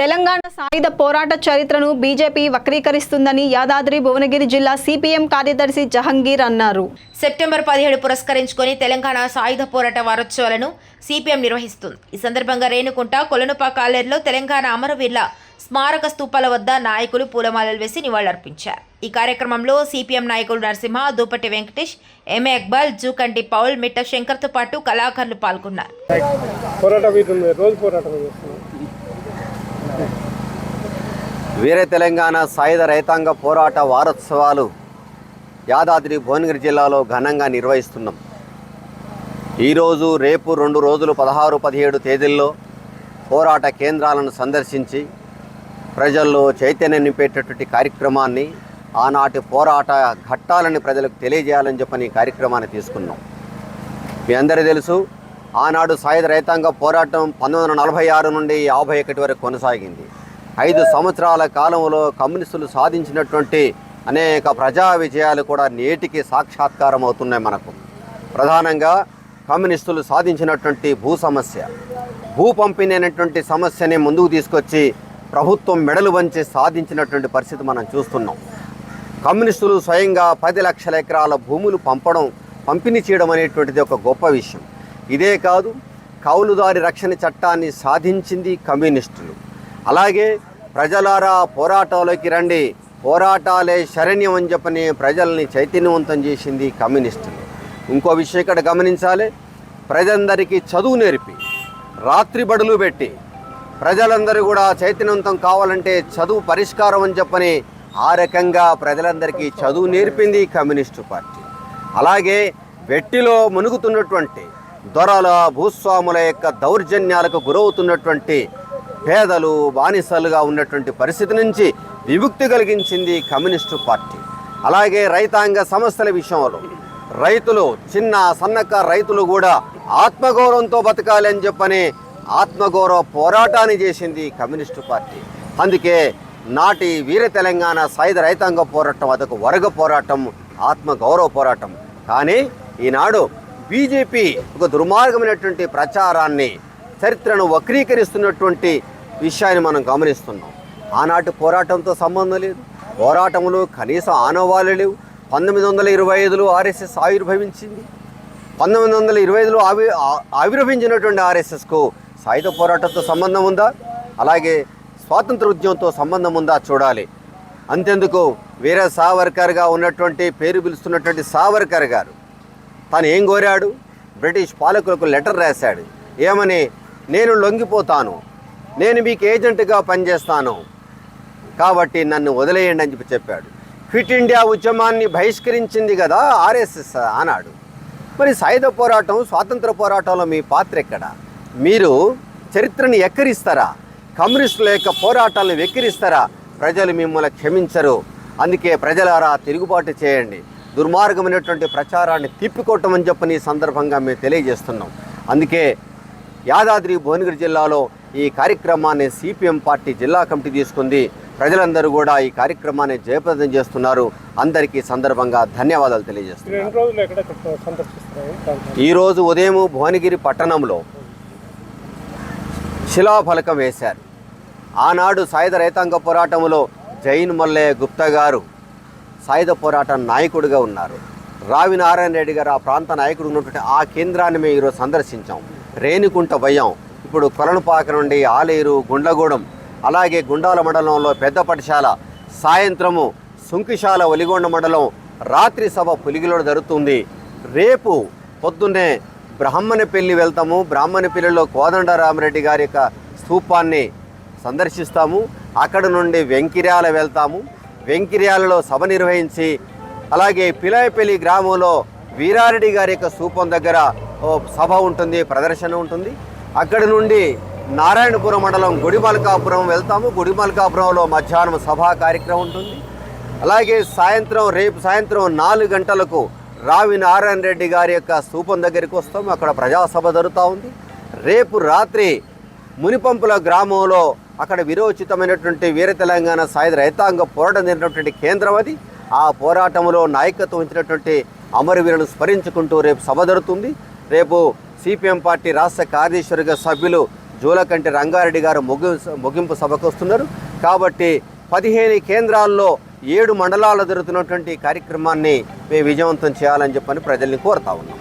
తెలంగాణ సాయుధ పోరాట చరిత్రను బీజేపీ వక్రీకరిస్తుందని యాదాద్రి భువనగిరి జిల్లా సిపిఎం కార్యదర్శి జహంగీర్ అన్నారు. సెప్టెంబర్ పదిహేడు పురస్కరించుకొని తెలంగాణ సాయుధ పోరాట వారోత్సవాలను సిపిఎం నిర్వహిస్తుంది. ఈ సందర్భంగా రేణుకుంట కొలనుపా కాలేరులో తెలంగాణ అమరవీరుల స్మారక స్తూపాల వద్ద నాయకులు పూలమాలలు వేసి నివాళులర్పించారు. ఈ కార్యక్రమంలో సిపిఎం నాయకులు నరసింహ దూపటి వెంకటేష్ ఎంఏ అక్బల్ జూకంటి పౌల్ మిట్ట శంకర్తో పాటు కళాకారులు పాల్గొన్నారు. పోరాటం రోజు పోరాటం వీర తెలంగాణ సాయుధ రైతాంగ పోరాట వారోత్సవాలు యాదాద్రి భువనగిరి జిల్లాలో ఘనంగా నిర్వహిస్తున్నాం. ఈరోజు రేపు రెండు రోజులు పదహారు పదిహేడు తేదీల్లో పోరాట కేంద్రాలను సందర్శించి ప్రజల్లో చైతన్యం నింపేటటువంటి కార్యక్రమాన్ని ఆనాటి పోరాట ఘట్టాలని ప్రజలకు తెలియజేయాలని చెప్పని కార్యక్రమాన్ని తీసుకున్నాం. మీ అందరూ తెలుసు ఆనాడు సాయుధ రైతాంగ పోరాటం పంతొమ్మిది వందల నలభై ఆరు నుండి యాభై ఒకటి వరకు కొనసాగింది. ఐదు సంవత్సరాల కాలంలో కమ్యూనిస్టులు సాధించినటువంటి అనేక ప్రజా విజయాలు కూడా నేటికి సాక్షాత్కారం అవుతున్నాయి మనకు. ప్రధానంగా కమ్యూనిస్టులు సాధించినటువంటి భూ సమస్య. భూ పంపిణీ అనేటువంటి సమస్యని ముందుకు తీసుకొచ్చి ప్రభుత్వం మెడలు వంచి సాధించినటువంటి పరిస్థితి మనం చూస్తున్నాం. కమ్యూనిస్టులు స్వయంగా పది లక్షల ఎకరాల భూములు పంపడం పంపిణీ చేయడం అనేటువంటిది ఒక గొప్ప విషయం. ఇదే కాదు కౌలుదారి రక్షణ చట్టాన్ని సాధించింది కమ్యూనిస్టులు. అలాగే ప్రజలారా పోరాటాలోకి రండి పోరాటాలే శరణ్యం అని చెప్పని ప్రజల్ని చైతన్యవంతం చేసింది కమ్యూనిస్టులు. ఇంకో విషయం ఇక్కడ గమనించాలి ప్రజలందరికీ చదువు నేర్పి రాత్రి బడులు పెట్టి ప్రజలందరూ కూడా చైతన్యవంతం కావాలంటే చదువు పరిష్కారం అని చెప్పని ఆ రకంగా ప్రజలందరికీ చదువు నేర్పింది కమ్యూనిస్టు పార్టీ. అలాగే వెట్టిలో మునుగుతున్నటువంటి దొరల భూస్వాముల యొక్క దౌర్జన్యాలకు గురవుతున్నటువంటి పేదలు బానిసలుగా ఉన్నటువంటి పరిస్థితి నుంచి విముక్తి కలిగించింది కమ్యూనిస్టు పార్టీ. అలాగే రైతాంగ సమస్యల విషయంలో రైతులు చిన్న సన్నకారు రైతులు కూడా ఆత్మగౌరవంతో బతకాలి అని చెప్పని ఆత్మగౌరవ పోరాటాన్ని చేసింది కమ్యూనిస్టు పార్టీ. అందుకే నాటి వీర తెలంగాణ సాయుధ రైతాంగ పోరాటం అదొక వర్గ పోరాటం ఆత్మగౌరవ పోరాటం. కానీ ఈనాడు బీజేపీ ఒక దుర్మార్గమైనటువంటి ప్రచారాన్ని చరిత్రను వక్రీకరిస్తున్నటువంటి విషయాన్ని మనం గమనిస్తున్నాం. ఆనాటి పోరాటంతో సంబంధం లేదు. పోరాటంలో కనీసం ఆనవాళ్ళు లేవు. పంతొమ్మిది వందల ఇరవై ఐదులో ఆర్ఎస్ఎస్ ఆవిర్భవించింది. పంతొమ్మిది వందల ఇరవై ఐదులో ఆవి ఆవిర్భవించినటువంటి ఆర్ఎస్ఎస్కు సాయుధ పోరాటంతో సంబంధం ఉందా? అలాగే స్వాతంత్ర ఉద్యమంతో సంబంధం ఉందా చూడాలి. అంతెందుకు? వీర సావర్కర్గా ఉన్నటువంటి పేరు పిలుస్తున్నటువంటి సావర్కర్ గారు తను ఏం కోరాడు? బ్రిటిష్ పాలకులకు లెటర్ రాశాడు. ఏమని? నేను లొంగిపోతాను. నేను మీకు ఏజెంట్గా పనిచేస్తాను. కాబట్టి నన్ను వదిలేయండి అని చెప్పి చెప్పాడు. క్విట్ ఇండియా ఉద్యమాన్ని బహిష్కరించింది కదా ఆర్ఎస్ఎస్ అన్నాడు. మరి సాయుధ పోరాటం స్వాతంత్ర పోరాటంలో మీ పాత్ర ఎక్కడ? మీరు చరిత్రని ఎక్కిరిస్తారా? కమ్యూనిస్టుల యొక్క పోరాటాలను వెక్కిరిస్తారా? ప్రజలు మిమ్మల్ని క్షమించరు. అందుకే ప్రజలారా తిరుగుబాటు చేయండి. దుర్మార్గమైనటువంటి ప్రచారాన్ని తిప్పికొట్టమని చెప్పని ఈ సందర్భంగా మేము తెలియజేస్తున్నాం. అందుకే యాదాద్రి భువనగిరి జిల్లాలో ఈ కార్యక్రమాన్ని సిపిఎం పార్టీ జిల్లా కమిటీ తీసుకుంది. ప్రజలందరూ కూడా ఈ కార్యక్రమాన్ని జయప్రదం చేస్తున్నారు. అందరికీ సందర్భంగా ధన్యవాదాలు తెలియజేస్తున్నారు. ఈరోజు ఉదయం భువనగిరి పట్టణంలో శిలాఫలకం వేశారు. ఆనాడు సాయుధ రైతాంగ పోరాటంలో జైన్ మల్లయ్య గుప్తా గారు సాయుధ పోరాట నాయకుడిగా ఉన్నారు. రావి నారాయణ రెడ్డి గారు ఆ ప్రాంత నాయకుడు ఉన్నటువంటి ఆ కేంద్రాన్ని మేము ఈరోజు సందర్శించాం. రేణికుంట భయం ఇప్పుడు కొలనుపాక నుండి ఆలేరు గుండ్లగూడెం అలాగే గుండాల మండలంలో పెద్ద పటిశాల సాయంత్రము సుంకిశాల ఒలిగొండ మండలం రాత్రి సభ పులిగిలో జరుగుతుంది. రేపు పొద్దున్నే బ్రాహ్మణపల్లి వెళ్తాము. బ్రాహ్మణపల్లిలో కోదండరామరెడ్డి గారి యొక్క స్థూపాన్ని సందర్శిస్తాము. అక్కడ నుండి వెంకిర్యాల వెళ్తాము. వెంకిర్యాలలో సభ నిర్వహించి అలాగే పిలాయపల్లి గ్రామంలో వీరారెడ్డి గారి యొక్క స్థూపం దగ్గర ఓ సభ ఉంటుంది ప్రదర్శన ఉంటుంది. అక్కడి నుండి నారాయణపురం మండలం గుడిమల్కాపురం వెళ్తాము. గుడిమల్కాపురంలో మధ్యాహ్నం సభా కార్యక్రమం ఉంటుంది. అలాగే సాయంత్రం రేపు సాయంత్రం నాలుగు గంటలకు రావి నారాయణ రెడ్డి గారి యొక్క స్థూపం దగ్గరికి వస్తాము. అక్కడ ప్రజాసభ జరుగుతూ ఉంది. రేపు రాత్రి మునిపంపుల గ్రామంలో అక్కడ విరోచితమైనటువంటి వీర తెలంగాణ సాయుధ రైతాంగ పోరాటం జరిగినటువంటి కేంద్రం అది. ఆ పోరాటంలో నాయకత్వం వహించినటువంటి అమరవీరులను స్మరించుకుంటూ రేపు సభ జరుగుతుంది. రేపు సిపిఎం పార్టీ రాష్ట్ర కార్యదర్శిగా సభ్యులు జూలకంటి రంగారెడ్డి గారు ముగి ముగింపు సభకు వస్తున్నారు. కాబట్టి పదిహేను కేంద్రాల్లో ఏడు మండలాల్లో జరుగుతున్నటువంటి కార్యక్రమాన్ని మేము విజయవంతం చేయాలని చెప్పని ప్రజల్ని కోరుతా ఉన్నాం.